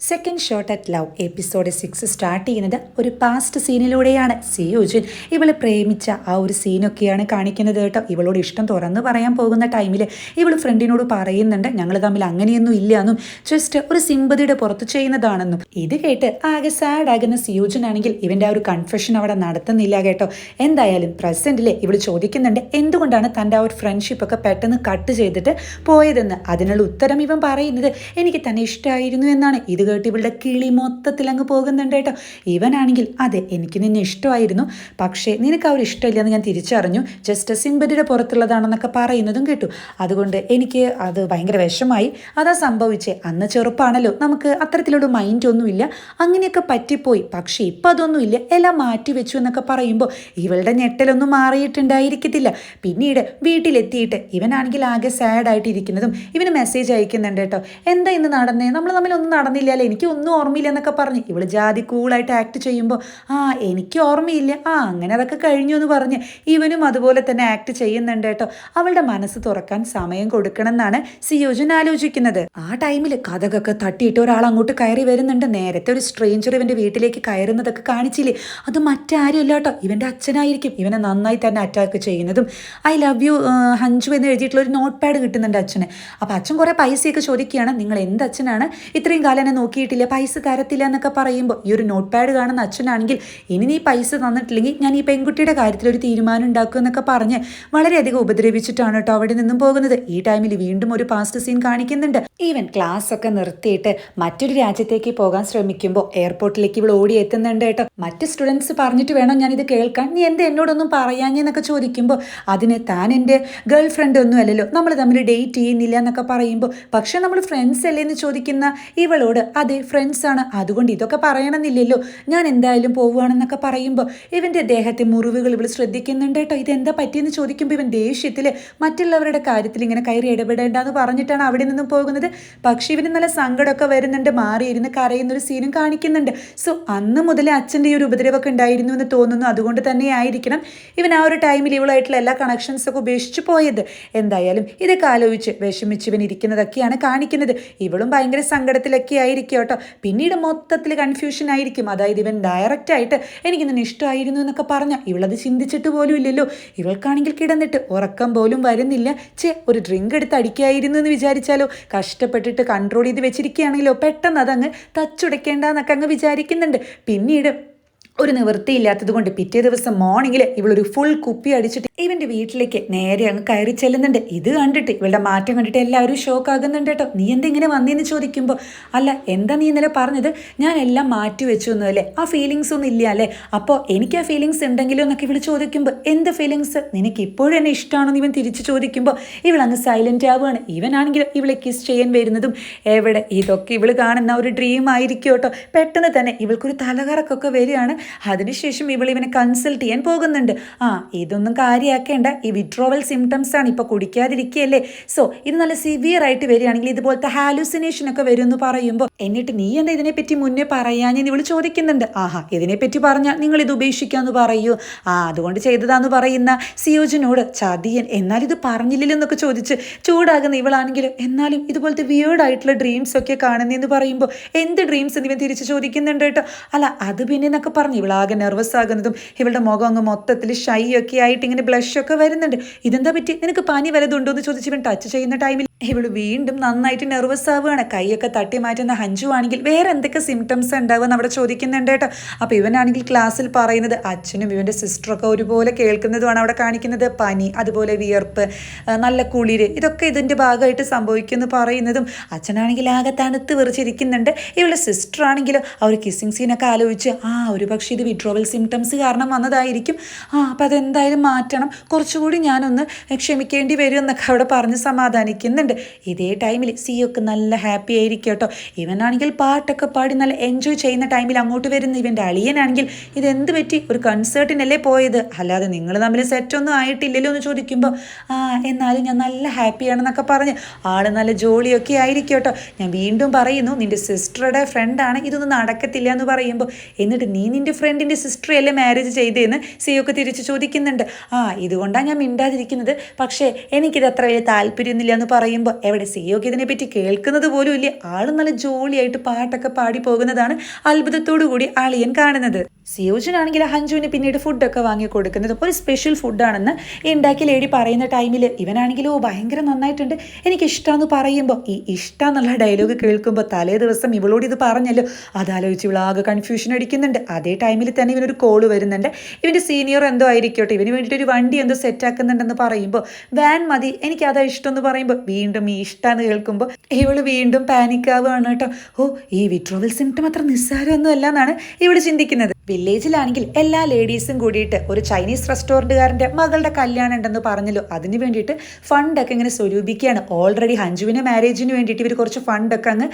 Second shot at love episode six start ചെയ്യുന്നത് ഒരു past സീനിലൂടെയാണ് സിയോജുൻ ഇവളെ പ്രേമിച്ച ആ ഒരു സീനൊക്കെയാണ് കാണിക്കുന്നത് കേട്ടോ. ഇവളോട് ഇഷ്ടം തുറന്ന് പറയാൻ പോകുന്ന ടൈമിൽ ഇവൾ ഫ്രണ്ടിനോട് പറയുന്നുണ്ട് ഞങ്ങൾ തമ്മിൽ അങ്ങനെയൊന്നും ഇല്ല എന്നും. ജസ്റ്റ് ഒരു സിമ്പതിയുടെ പുറത്ത് ചെയ്യുന്നതാണെന്നും. ഇത് കേട്ട് ആകെ സാഡ് ആകുന്ന സിയോജൻ ആണെങ്കിൽ ഇവന്റെ ആ ഒരു കൺഫെഷൻ അവിടെ നടത്തുന്നില്ല കേട്ടോ. എന്തായാലും പ്രസന്റിൽ ഇവൾ ചോദിക്കുന്നുണ്ട് എന്തുകൊണ്ടാണ് തന്റെ ആ ഒരു ഫ്രണ്ട്ഷിപ്പ് ഒക്കെ പെട്ടെന്ന് കട്ട് ചെയ്തിട്ട് പോയതെന്ന്? അതിനുള്ള ഉത്തരം ഇവൻ പറയുന്നത് എനിക്ക് തന്നെ ഇഷ്ടമായിരുന്നു എന്നാണ്. ഇത് കേട്ട് ഇവളുടെ കിളി മൊത്തത്തിൽ അങ്ങ് പോകുന്നുണ്ട് കേട്ടോ. ഇവനാണെങ്കിൽ അതെ എനിക്ക് നിന്നെ ഇഷ്ടമായിരുന്നു. പക്ഷേ നിനക്ക് ഒരു ഇഷ്ടമില്ലെന്ന് ഞാൻ തിരിച്ചറിഞ്ഞു. ജസ്റ്റ് സിമ്പതിയുടെ പുറത്തുള്ളതാണെന്നൊക്കെ പറയുന്നതും കേട്ടു. അതുകൊണ്ട് എനിക്ക് അത് ഭയങ്കര വിഷമായി. അതാ സംഭവിച്ചേ. അന്ന് ചെറുപ്പാണല്ലോ. നമുക്ക് അത്തരത്തിലൊരു മൈൻഡ് ഒന്നുമില്ല. അങ്ങനെയൊക്കെ പറ്റിപ്പോയി. പക്ഷേ ഇപ്പം അതൊന്നുമില്ല. എല്ലാം മാറ്റി വെച്ചു എന്നൊക്കെ പറയുമ്പോൾ ഇവളുടെ ഞെട്ടലൊന്നും മാറിയിട്ടുണ്ടായിരിക്കത്തില്ല. പിന്നീട് വീട്ടിലെത്തിയിട്ട് ഇവനാണെങ്കിൽ ആകെ സാഡായിട്ടിരിക്കുന്നതും ഇവന് മെസ്സേജ് അയക്കുന്നുണ്ട് കേട്ടോ. എന്താ ഇന്ന് നടന്നേ? നമ്മൾ തമ്മിലൊന്നും നടന്നില്ലല്ലോ എനിക്ക് ഒന്നും ഓർമ്മയില്ല എന്നൊക്കെ പറഞ്ഞ്. ഇവൾ ജാതി കൂളായിട്ട് ആക്ട് ചെയ്യുമ്പോൾ ആ എനിക്ക് ഓർമ്മയില്ല. ആ അങ്ങനെ അതൊക്കെ കഴിഞ്ഞു എന്ന് പറഞ്ഞ് ഇവനും അതുപോലെ തന്നെ ആക്ട് ചെയ്യുന്നുണ്ട് കേട്ടോ. അവളുടെ മനസ്സ് തുറക്കാൻ സമയം കൊടുക്കണം എന്നാണ് സിയോജൻ ആലോചിക്കുന്നത്. ആ ടൈമിൽ കഥകൊക്കെ തട്ടിയിട്ട് ഒരാൾ അങ്ങോട്ട് കയറി വരുന്നുണ്ട്. നേരത്തെ ഒരു സ്ട്രേഞ്ചർ ഇവന്റെ വീട്ടിലേക്ക് കയറുന്നതൊക്കെ കാണിച്ചില്ലേ? അത് മറ്റാരും അല്ല കേട്ടോ. ഇവന്റെ അച്ഛനായിരിക്കും. ഇവനെ നന്നായി തന്നെ അറ്റാക്ക് ചെയ്യുന്നതും. ഐ ലവ് യു ഹഞ്ചു എന്ന് എഴുതിയിട്ടുള്ള ഒരു നോട്ട് പാഡ് കിട്ടുന്നുണ്ട് അച്ഛന്. അപ്പോൾ അച്ഛൻ കുറേ പൈസയൊക്കെ ചോദിക്കുകയാണ്. നിങ്ങൾ എന്ത് അച്ഛനാണ്? ഇത്രയും കാലം എന്നെ നോക്കിയിട്ടില്ല. പൈസ തരത്തില്ല എന്നൊക്കെ പറയുമ്പോൾ ഈ ഒരു നോട്ട് പാഡ് കാണുന്ന അച്ഛനാണെങ്കിൽ ഇനി നീ പൈസ തന്നിട്ടില്ലെങ്കിൽ ഞാൻ ഈ പെൺകുട്ടിയുടെ കാര്യത്തിൽ ഒരു തീരുമാനം ഉണ്ടാക്കും എന്നൊക്കെ പറഞ്ഞ് വളരെയധികം ഉപദ്രവിച്ചിട്ടാണ് കേട്ടോ അവിടെ നിന്നും പോകുന്നത്. ഈ ടൈമിൽ വീണ്ടും ഒരു പാസ്റ്റ് സീൻ കാണിക്കുന്നുണ്ട്. ഈവൻ ക്ലാസ് ഒക്കെ നിർത്തിയിട്ട് മറ്റൊരു രാജ്യത്തേക്ക് പോകാൻ ശ്രമിക്കുമ്പോൾ എയർപോർട്ടിലേക്ക് ഇവൾ ഓടി എത്തുന്നുണ്ട് കേട്ടോ. മറ്റ് സ്റ്റുഡൻസ് പറഞ്ഞിട്ട് വേണം ഞാൻ ഇത് കേൾക്കാൻ. നീ എന്ത് എന്നോടൊന്നും പറയാഞ്ഞെന്നൊക്കെ ചോദിക്കുമ്പോൾ അതിന് താൻ എന്റെ ഗേൾ ഫ്രണ്ട് ഒന്നും അല്ലല്ലോ. നമ്മൾ തമ്മിൽ ഡേറ്റ് ചെയ്യുന്നില്ല എന്നൊക്കെ പറയുമ്പോൾ പക്ഷേ നമ്മൾ ഫ്രണ്ട്സ് അല്ലേ എന്ന് ചോദിക്കുന്ന ഇവളോട് അതെ ഫ്രണ്ട്സ് ആണ്. അതുകൊണ്ട് ഇതൊക്കെ പറയണമെന്നില്ലല്ലോ. ഞാൻ എന്തായാലും പോവുകയാണെന്നൊക്കെ പറയുമ്പോൾ ഇവന്റെ ദേഹത്തെ മുറിവുകൾ ഇവൾ ശ്രദ്ധിക്കുന്നുണ്ട് കേട്ടോ. ഇതെന്താ പറ്റിയെന്ന് ചോദിക്കുമ്പോൾ ഇവൻ ദേഷ്യത്തിൽ മറ്റുള്ളവരുടെ കാര്യത്തിൽ ഇങ്ങനെ കയറി ഇടപെടേണ്ടെന്ന് പറഞ്ഞിട്ടാണ് അവിടെ നിന്നും പോകുന്നത്. പക്ഷേ ഇവന് നല്ല സങ്കടമൊക്കെ വരുന്നുണ്ട്. മാറിയിരുന്ന് കരയുന്നൊരു സീനും കാണിക്കുന്നുണ്ട്. സോ അന്ന് മുതലേ അച്ഛന്റെ ഈ ഒരു ഉപദ്രവമൊക്കെ ഉണ്ടായിരുന്നു എന്ന് തോന്നുന്നു. അതുകൊണ്ട് തന്നെ ആയിരിക്കണം ഇവൻ ആ ഒരു ടൈമിൽ ഇവളായിട്ടുള്ള എല്ലാ കണക്ഷൻസൊക്കെ ഉപേക്ഷിച്ച് പോയത്. എന്തായാലും ഇതൊക്കെ ആലോചിച്ച് വിഷമിച്ച് ഇവൻ ഇരിക്കുന്നതൊക്കെയാണ് കാണിക്കുന്നത്. ഇവളും ഭയങ്കര സങ്കടത്തിലൊക്കെ ആയിരിക്കും. കേട്ടോ. പിന്നീട് മൊത്തത്തിൽ കൺഫ്യൂഷൻ ആയിരിക്കും. അതായത് ഇവൻ ഡയറക്റ്റ് ആയിട്ട് എനിക്ക് നിന്നെ ഇഷ്ടമായിരുന്നു എന്നൊക്കെ പറഞ്ഞ ഇവളത് ചിന്തിച്ചിട്ട് പോലും ഇല്ലല്ലോ. ഇവൾക്കാണെങ്കിൽ കിടന്നിട്ട് ഉറക്കം പോലും വരുന്നില്ല. ചേ ഒരു ഡ്രിങ്ക് എടുത്ത് അടിക്കായിരുന്നു എന്ന് വിചാരിച്ചാലോ? കഷ്ടപ്പെട്ടിട്ട് കൺട്രോൾ ചെയ്ത് വെച്ചിരിക്കുകയാണെങ്കിലോ? പെട്ടെന്ന് അതങ്ങ് തച്ചുടയ്ക്കേണ്ടെന്നൊക്കെ അങ്ങ് വിചാരിക്കുന്നുണ്ട്. പിന്നീട് ഒരു നിവൃത്തിയില്ലാത്തത് കൊണ്ട് പിറ്റേ ദിവസം മോർണിംഗിൽ ഇവളൊരു ഫുൾ കുപ്പി അടിച്ചിട്ട് ഇവന്റെ വീട്ടിലേക്ക് നേരെ അങ്ങ് കയറി ചെല്ലുന്നുണ്ട്. ഇത് കണ്ടിട്ട് ഇവളുടെ മാറ്റം കണ്ടിട്ട് എല്ലാവരും ഷോക്ക് ആകുന്നുണ്ട് കേട്ടോ. നീ എന്തെങ്ങനെ വന്നേന്ന് ചോദിക്കുമ്പോൾ അല്ല എന്താ നീ ഇന്നലെ പറഞ്ഞത്? ഞാൻ എല്ലാം മാറ്റി വെച്ചു എന്ന് അല്ലേ ആ ഫീലിങ്സ് ഒന്നും ഇല്ല അല്ലേ? അപ്പോൾ എനിക്ക് ആ ഫീലിങ്സ് ഉണ്ടെങ്കിലോ എന്നൊക്കെ ഇവൾ ചോദിക്കുമ്പോൾ എന്ത് ഫീലിങ്സ് നിനക്ക് ഇപ്പോഴും എന്നെ ഇഷ്ടമാണെന്ന് ഇവൻ തിരിച്ചു ചോദിക്കുമ്പോൾ ഇവൾ അങ്ങ് സൈലന്റ് ആവുകയാണ്. ഇവനാണെങ്കിൽ ഇവളെ കിസ് ചെയ്യാൻ വരുന്നതും എവിടെ? ഇതൊക്കെ ഇവൾ കാണുന്ന ഒരു ഡ്രീം ആയിരിക്കും കേട്ടോ. പെട്ടെന്ന് തന്നെ ഇവൾക്കൊരു തലകറക്കൊക്കെ വരികയാണ്. അതിനുശേഷം ഇവൾ ഇവനെ കൺസൾട്ട് ചെയ്യാൻ പോകുന്നുണ്ട്. ആ ഇതൊന്നും കാര്യമാക്കേണ്ട ഈ വിഡ്രോവൽ സിംറ്റംസ് ആണ് ഇപ്പോൾ കുടിക്കാതിരിക്കുകയല്ലേ സോ ഇത് നല്ല സിവിയർ ആയിട്ട് വരികയാണെങ്കിൽ ഇതുപോലത്തെ ഹാലൂസിനേഷൻ ഒക്കെ വരും എന്ന് പറയുമ്പോൾ എന്നിട്ട് നീ എന്താ ഇതിനെപ്പറ്റി മുന്നേ പറയാൻ ഇവൾ ചോദിക്കുന്നുണ്ട്. ആഹാ ഇതിനെപ്പറ്റി പറഞ്ഞാൽ നിങ്ങൾ ഇത് ഉപേക്ഷിക്കാമെന്ന് പറയൂ. ആ അതുകൊണ്ട് ചെയ്തതാന്ന് പറയുന്ന സിയോജിനോട് ചതിയൻ എന്നാൽ ഇത് പറഞ്ഞില്ലെന്നൊക്കെ ചോദിച്ച് ചൂടാകുന്ന ഇവളാണെങ്കിലും എന്നാലും ഇതുപോലത്തെ വിയേർഡ് ആയിട്ടുള്ള ഡ്രീംസ് ഒക്കെ കാണുന്നതെന്ന് പറയുമ്പോൾ എന്ത് ഡ്രീംസ് എന്ന് ഇവൻ തിരിച്ച് ചോദിക്കുന്നുണ്ട് കേട്ടോ. അല്ല അത് പിന്നെ എന്നൊക്കെ പറഞ്ഞു ഇവളാകെ നെർവസ് ആകുന്നതും ഇവളുടെ മുഖം അങ്ങ് മൊത്തത്തിൽ ഷൈ ഒക്കെ ആയിട്ട് ഇങ്ങനെ ബ്ലഷ് ഒക്കെ വരുന്നുണ്ട്. ഇതെന്താ പറ്റി? നിനക്ക് പനി വലതുണ്ടോ എന്ന് ചോദിച്ച് ഇവൻ ടച്ച് ചെയ്യുന്ന ടൈമിൽ ഇവൾ വീണ്ടും നന്നായിട്ട് നെർവസ് ആവുകയാണ്. കൈയൊക്കെ തട്ടി മാറ്റുന്ന ഹഞ്ചു ആണെങ്കിൽ വേറെ എന്തൊക്കെ സിംറ്റംസ് ഉണ്ടാവുമെന്ന് അവിടെ ചോദിക്കുന്നുണ്ട് കേട്ടോ. അപ്പോൾ ഇവനാണെങ്കിൽ ക്ലാസ്സിൽ പറയുന്നത് അച്ഛനും ഇവന്റെ സിസ്റ്ററൊക്കെ ഒരുപോലെ കേൾക്കുന്നതുമാണ് അവിടെ കാണിക്കുന്നത്. പനി അതുപോലെ വിയർപ്പ് നല്ല കുളിര് ഇതൊക്കെ ഇതിന്റെ ഭാഗമായിട്ട് സംഭവിക്കുമെന്ന് പറയുന്നതും അച്ഛനാണെങ്കിൽ ആകെ തണുത്ത് വിറിച്ചിരിക്കുന്നുണ്ട്. ഇവളുടെ സിസ്റ്റർ ആണെങ്കിലും ആ ഒരു കിസ്സിങ് സീനൊക്കെ ആലോചിച്ച് ആ ഒരു പക്ഷേ ഇത് വിഡ്രോവൽ സിംറ്റംസ് കാരണം വന്നതായിരിക്കും. ആ അപ്പം അതെന്തായാലും മാറ്റണം. കുറച്ചുകൂടി ഞാനൊന്ന് ക്ഷമിക്കേണ്ടി വരും എന്നൊക്കെ അവിടെ പറഞ്ഞ് സമാധാനിക്കുന്നുണ്ട്. ഇതേ ടൈമിൽ സി സിയൊക്കെ നല്ല ഹാപ്പി ആയിരിക്കും കേട്ടോ. ഇവനാണെങ്കിൽ പാട്ടൊക്കെ പാടി നല്ല എൻജോയ് ചെയ്യുന്ന ടൈമിൽ അങ്ങോട്ട് വരുന്ന ഇവന്റെ അളിയനാണെങ്കിൽ ഇതെന്ത് പറ്റി? ഒരു കൺസേർട്ടിനല്ലേ പോയത്? അല്ലാതെ നിങ്ങൾ തമ്മിൽ സെറ്റൊന്നും ആയിട്ടില്ലല്ലോ എന്ന് ചോദിക്കുമ്പോൾ ആ എന്നാലും ഞാൻ നല്ല ഹാപ്പിയാണെന്നൊക്കെ പറഞ്ഞ് ആൾ നല്ല ജോളിയൊക്കെ ആയിരിക്കും കേട്ടോ. ഞാൻ വീണ്ടും പറയുന്നു നിന്റെ സിസ്റ്ററുടെ ഫ്രണ്ടാണ് ഇതൊന്നും നടക്കത്തില്ല എന്ന് പറയുമ്പോൾ എന്നിട്ട് നീ നിന്റെ ഫ്രണ്ടിന്റെ സിസ്റ്ററെയല്ലേ മാരേജ് ചെയ്തതെന്ന് സിയൊക്കെ തിരിച്ച് ചോദിക്കുന്നുണ്ട്. ആ ഇതുകൊണ്ടാണ് ഞാൻ മിണ്ടാതിരിക്കുന്നത്. പക്ഷേ എനിക്കിത് അത്ര വലിയ താല്പര്യമൊന്നുമില്ല എന്ന് പറയുമ്പോൾ പറയുമ്പോൾ എവിടെ സിയോക്ക് ഇതിനെപ്പറ്റി കേൾക്കുന്നത് പോലും ഇല്ല. ആൾ നല്ല ജോളിയായിട്ട് പാട്ടൊക്കെ പാടി പോകുന്നതാണ് അത്ഭുതത്തോടു കൂടി അളിയൻ കാണുന്നത്. സിയോജനാണെങ്കിൽ ഹഞ്ജുവിന് പിന്നീട് ഫുഡൊക്കെ വാങ്ങി കൊടുക്കുന്നത്. ഒരു സ്പെഷ്യൽ ഫുഡാണെന്ന് ഉണ്ടാക്കി ലേഡി പറയുന്ന ടൈമിൽ ഇവനാണെങ്കിലോ ഭയങ്കര നന്നായിട്ടുണ്ട്. എനിക്ക് ഇഷ്ടമെന്ന് പറയുമ്പോൾ ഈ ഇഷ്ടം എന്നുള്ള ഡയലോഗ് കേൾക്കുമ്പോൾ തലേ ദിവസം ഇവളോട് ഇത് പറഞ്ഞല്ലോ. അതാലോചിച്ച് ഇവളാകെ കൺഫ്യൂഷൻ അടിക്കുന്നുണ്ട്. അതേ ടൈമിൽ തന്നെ ഇവനൊരു കോൾ വരുന്നുണ്ട്. ഇവന്റെ സീനിയർ എന്തോ ആയിരിക്കട്ടെ. ഇവന് വേണ്ടിയിട്ട് ഒരു വണ്ടി എന്തോ സെറ്റ് ആക്കുന്നുണ്ടെന്ന് പറയുമ്പോൾ വാൻ മതി. എനിക്ക് അതാ ഇഷ്ടം എന്ന് പറയുമ്പോൾ വീണ്ടും ഈ ഇഷ്ടമെന്ന് കേൾക്കുമ്പോൾ ഇവൾ വീണ്ടും പാനിക് ആവുകയാണ് കേട്ടോ. ഓ ഈ വിഡ്രോവൽ സിംറ്റം അത്ര നിസ്സാരമൊന്നും അല്ല എന്നാണ് ഇവിടെ ചിന്തിക്കുന്നത്. വില്ലേജിലാണെങ്കിൽ എല്ലാ ലേഡീസും കൂടിയിട്ട് ഒരു ചൈനീസ് റെസ്റ്റോറന്റുകാരന്റെ മകളുടെ കല്യാണം ഉണ്ടെന്ന് പറഞ്ഞല്ലോ. അതിന് വേണ്ടിയിട്ട് ഫണ്ടൊക്കെ ഇങ്ങനെ സ്വരൂപിക്കുകയാണ്. ഓൾറെഡി ഹഞ്ജുവിന്റെ മാരേജിന് വേണ്ടിയിട്ട് ഇവർ കുറച്ച് ഫണ്ടൊക്കെ അങ്ങ്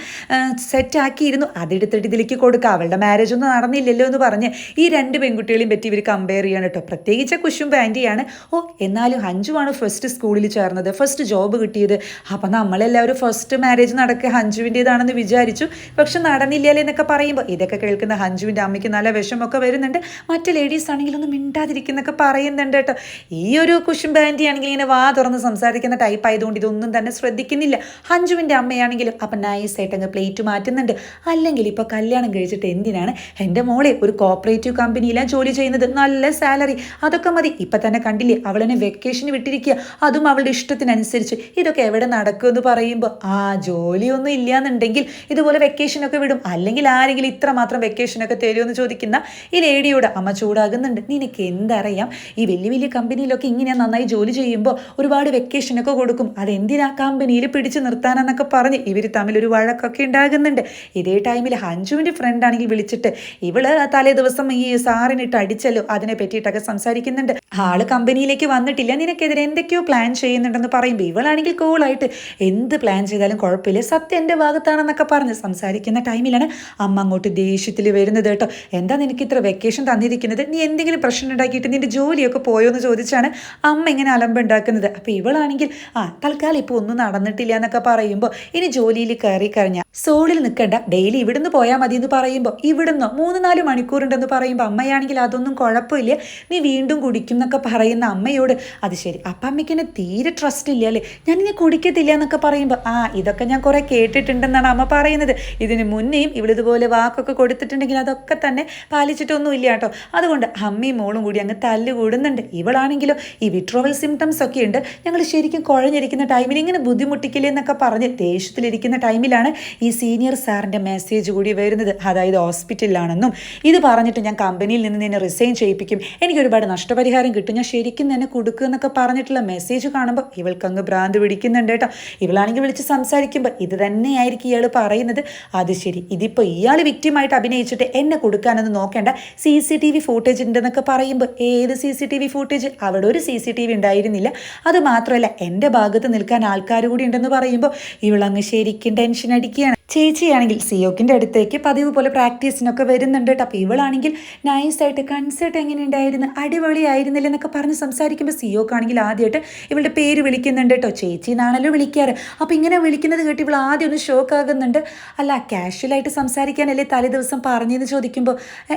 സെറ്റ് ആക്കിയിരുന്നു. അതെടുത്തിട്ട് ഇതിലേക്ക് കൊടുക്കുക. അവളുടെ മാരേജ് ഒന്നും നടന്നില്ലല്ലോ എന്ന് പറഞ്ഞ് ഈ രണ്ട് പെൺകുട്ടികളെയും പറ്റി ഇവർ കമ്പയർ ചെയ്യാണ് കേട്ടോ പ്രത്യേകിച്ച് കുശും ആന്റിയാണ് ഓ എന്നാലും ഹഞ്ജുവാണ് ഫസ്റ്റ് സ്കൂളിൽ ചേർന്നത്. ഫസ്റ്റ് ജോബ് കിട്ടിയത്. അപ്പം നമ്മളെല്ലാവരും ഫസ്റ്റ് മാരേജ് നടക്കുക ഹഞ്ജുവിന്റേതാണെന്ന് വിചാരിച്ചു. പക്ഷെ നടന്നില്ലല്ലേ എന്നൊക്കെ പറയുമ്പോൾ ഇതൊക്കെ കേൾക്കുന്ന ഹഞ്ജുവിന്റെ അമ്മയ്ക്ക് നല്ല വിഷമൊക്കെ വരുന്നുണ്ട്. മറ്റ് ലേഡീസ് ആണെങ്കിൽ ഒന്നും മിണ്ടാതിരിക്കുന്നൊക്കെ പറയുന്നുണ്ട് കേട്ടോ. ഈ ഒരു കുഷൻ ബാൻഡി ആണെങ്കിൽ ഇങ്ങനെ വാ തുറന്ന് സംസാരിക്കുന്ന ടൈപ്പ് ആയതുകൊണ്ട് ഇതൊന്നും തന്നെ ശ്രദ്ധിക്കുന്നില്ല. ഹഞ്ജുവിന്റെ അമ്മയാണെങ്കിലും അപ്പം നൈസായിട്ട് അങ്ങ് പ്ലേറ്റ് മാറ്റുന്നുണ്ട്. അല്ലെങ്കിൽ ഇപ്പോൾ കല്യാണം കഴിച്ചിട്ട് എന്തിനാണ് എന്റെ മോളെ ഒരു കോപ്പറേറ്റീവ് കമ്പനിയിലാണ് ജോലി ചെയ്യുന്നത്? നല്ല സാലറി അതൊക്കെ മതി. ഇപ്പം തന്നെ കണ്ടില്ലേ അവളെന്നെ വെക്കേഷന് വിട്ടിരിക്കുക. അതും അവളുടെ ഇഷ്ടത്തിനനുസരിച്ച്. ഇതൊക്കെ എവിടെ നടക്കുമെന്ന് പറയുമ്പോൾ ആ ജോലിയൊന്നും ഇല്ലയെന്നുണ്ടെങ്കിൽ ഇതുപോലെ വെക്കേഷനൊക്കെ വിടും. അല്ലെങ്കിൽ ആരെങ്കിലും ഇത്ര മാത്രം വെക്കേഷനൊക്കെ തരുമെന്ന് ചോദിക്കുന്ന ഈ ലേഡിയോട് അമ്മ ചൂടാകുന്നുണ്ട് നിനക്ക് എന്തറിയാം? ഈ വലിയ വലിയ കമ്പനിയിലൊക്കെ ഇങ്ങനെ നന്നായി ജോലി ചെയ്യുമ്പോൾ ഒരുപാട് വെക്കേഷനൊക്കെ കൊടുക്കും. അതെന്തിനാ കമ്പനിയിൽ പിടിച്ചു നിർത്താനെന്നൊക്കെ പറഞ്ഞ് ഇവർ തമ്മിൽ ഒരു വഴക്കൊക്കെ ഉണ്ടാകുന്നുണ്ട്. ഇതേ ടൈമിൽ ഹഞ്ജുവിന്റെ ഫ്രണ്ട് ആണെങ്കിൽ വിളിച്ചിട്ട് ഇവൾ തലേ ദിവസം ഈ സാറിനിട്ട് അടിച്ചല്ലോ അതിനെ പറ്റിയിട്ടൊക്കെ സംസാരിക്കുന്നുണ്ട്. ആൾ കമ്പനിയിലേക്ക് വന്നിട്ടില്ല നിനക്കെതിരെ എന്തൊക്കെയോ പ്ലാൻ ചെയ്യുന്നുണ്ടെന്ന് പറയുമ്പോൾ ഇവളാണെങ്കിൽ കൂളായിട്ട് എന്ത് പ്ലാൻ ചെയ്താലും കുഴപ്പമില്ല. സത്യം എന്റെ ഭാഗത്താണെന്നൊക്കെ പറഞ്ഞ് സംസാരിക്കുന്ന ടൈമിലാണ് അമ്മ അങ്ങോട്ട് ദേഷ്യത്തിൽ വരുന്നത് കേട്ടോ. എന്താ നിനക്ക് ഇത്ര വെക്കേഷൻ തന്നിരിക്കുന്നത്? നീ എന്തെങ്കിലും പ്രശ്നം ഉണ്ടാക്കിയിട്ട് നിന്റെ ജോലിയൊക്കെ പോയോ എന്ന് ചോദിച്ചാണ് അമ്മ ഇങ്ങനെ അലമ്പുണ്ടാക്കുന്നത് അപ്പോൾ ഇവളാണെങ്കിൽ ആ തൽക്കാലം ഇപ്പോൾ ഒന്നും നടന്നിട്ടില്ല എന്നൊക്കെ പറയുമ്പോൾ ഇനി ജോലിയിൽ കയറി കഴിഞ്ഞാൽ സോളിൽ നിൽക്കണ്ട ഡെയിലി ഇവിടുന്ന് പോയാൽ മതി എന്ന് പറയുമ്പോൾ ഇവിടുന്ന്? മൂന്ന് നാല് മണിക്കൂറുണ്ടെന്ന് പറയുമ്പോൾ അമ്മയാണെങ്കിൽ അതൊന്നും കുഴപ്പമില്ല. നീ വീണ്ടും കുടിക്കും എന്നൊക്കെ പറയുന്ന അമ്മയോട് അത് ശരി അപ്പം അമ്മയ്ക്ക് എന്നെ തീരെ ട്രസ്റ്റ് ഇല്ല അല്ലേ? ഞാൻ ഇനി കുടിക്കത്തില്ല എന്നൊക്കെ പറയുമ്പോൾ ആ ഇതൊക്കെ ഞാൻ കുറേ കേട്ടിട്ടുണ്ടെന്നാണ് അമ്മ പറയുന്നത്. ഇതിന് മുന്നേയും ഇവളിതുപോലെ വാക്കൊക്കെ കൊടുത്തിട്ടുണ്ടെങ്കിൽ അതൊക്കെ തന്നെ ഇല്ല കേട്ടോ. അതുകൊണ്ട് അമ്മയും മോളും കൂടി അങ്ങ് തല്ല് കൂടുന്നുണ്ട് ഇവളാണെങ്കിലോ ഈ വിട്രോവൽ സിംറ്റംസ് ഒക്കെ ഉണ്ട്. ഞങ്ങൾ ശരിക്കും കുഴഞ്ഞിരിക്കുന്ന ടൈമിൽ ഇങ്ങനെ ബുദ്ധിമുട്ടിക്കില്ലേ എന്നൊക്കെ പറഞ്ഞ് ദേഷ്യത്തിലിരിക്കുന്ന ടൈമിലാണ് ഈ സീനിയർ സാറിന്റെ മെസ്സേജ് കൂടി വരുന്നത്. അതായത് ഹോസ്പിറ്റലിലാണെന്നും ഇത് പറഞ്ഞിട്ട് ഞാൻ കമ്പനിയിൽ നിന്ന് നിന്നെ റിസൈൻ ചെയ്യിപ്പിക്കും. എനിക്ക് ഒരുപാട് നഷ്ടപരിഹാരം കിട്ടും. ഞാൻ ശരിക്കും തന്നെ കൊടുക്കുക എന്നൊക്കെ പറഞ്ഞിട്ടുള്ള മെസ്സേജ് കാണുമ്പോൾ ഇവൾക്ക് അങ്ങ് ഭ്രാന്ത് പിടിക്കുന്നുണ്ട് കേട്ടോ. ഇവളാണെങ്കിൽ വിളിച്ച് സംസാരിക്കുമ്പോൾ ഇത് തന്നെയായിരിക്കും ഇയാൾ പറയുന്നത്. അത് ശരി. ഇതിപ്പോൾ ഇയാൾ വിക്റ്റിമായിട്ട് അഭിനയിച്ചിട്ട് എന്നെ കൊടുക്കാനൊന്നും നോക്കേണ്ട. C C T V footage ഉണ്ടെന്നൊക്കെ പറയുമ്പോൾ ഏത് C C T V footage അവിടെ ഒരു സി സി ടി വി ഉണ്ടായിരുന്നില്ല. അത് മാത്രമല്ല എന്റെ ഭാഗത്ത് നിൽക്കാൻ ആൾക്കാർ കൂടി ഉണ്ടെന്ന് പറയുമ്പോൾ ഇവളങ്ങ് ശരിക്കും ടെൻഷൻ അടിക്കുകയാണ്. ചേച്ചിയാണെങ്കിൽ സിയോക്കിന്റെ അടുത്തേക്ക് പതിവ് പോലെ പ്രാക്ടീസിനൊക്കെ വരുന്നുണ്ട് കേട്ടോ. അപ്പോൾ ഇവളാണെങ്കിൽ നൈസായിട്ട് കൺസേർട്ട് എങ്ങനെ ഉണ്ടായിരുന്നു അടിപൊളിയായിരുന്നില്ല എന്നൊക്കെ പറഞ്ഞ് സംസാരിക്കുമ്പോൾ സിയോക്കാണെങ്കിൽ ആദ്യമായിട്ട് ഇവളുടെ പേര് വിളിക്കുന്നുണ്ട് കേട്ടോ. ചേച്ചി എന്നാണല്ലോ വിളിക്കാറ്. അപ്പോൾ ഇങ്ങനെ വിളിക്കുന്നത് കേട്ടി ഇവൾ ആദ്യം ഒന്ന് ഷോക്ക് ആകുന്നുണ്ട്. അല്ല കാഷ്വലായിട്ട് സംസാരിക്കാനല്ലേ തലേ ദിവസം പറഞ്ഞെന്ന് ചോദിക്കുമ്പോൾ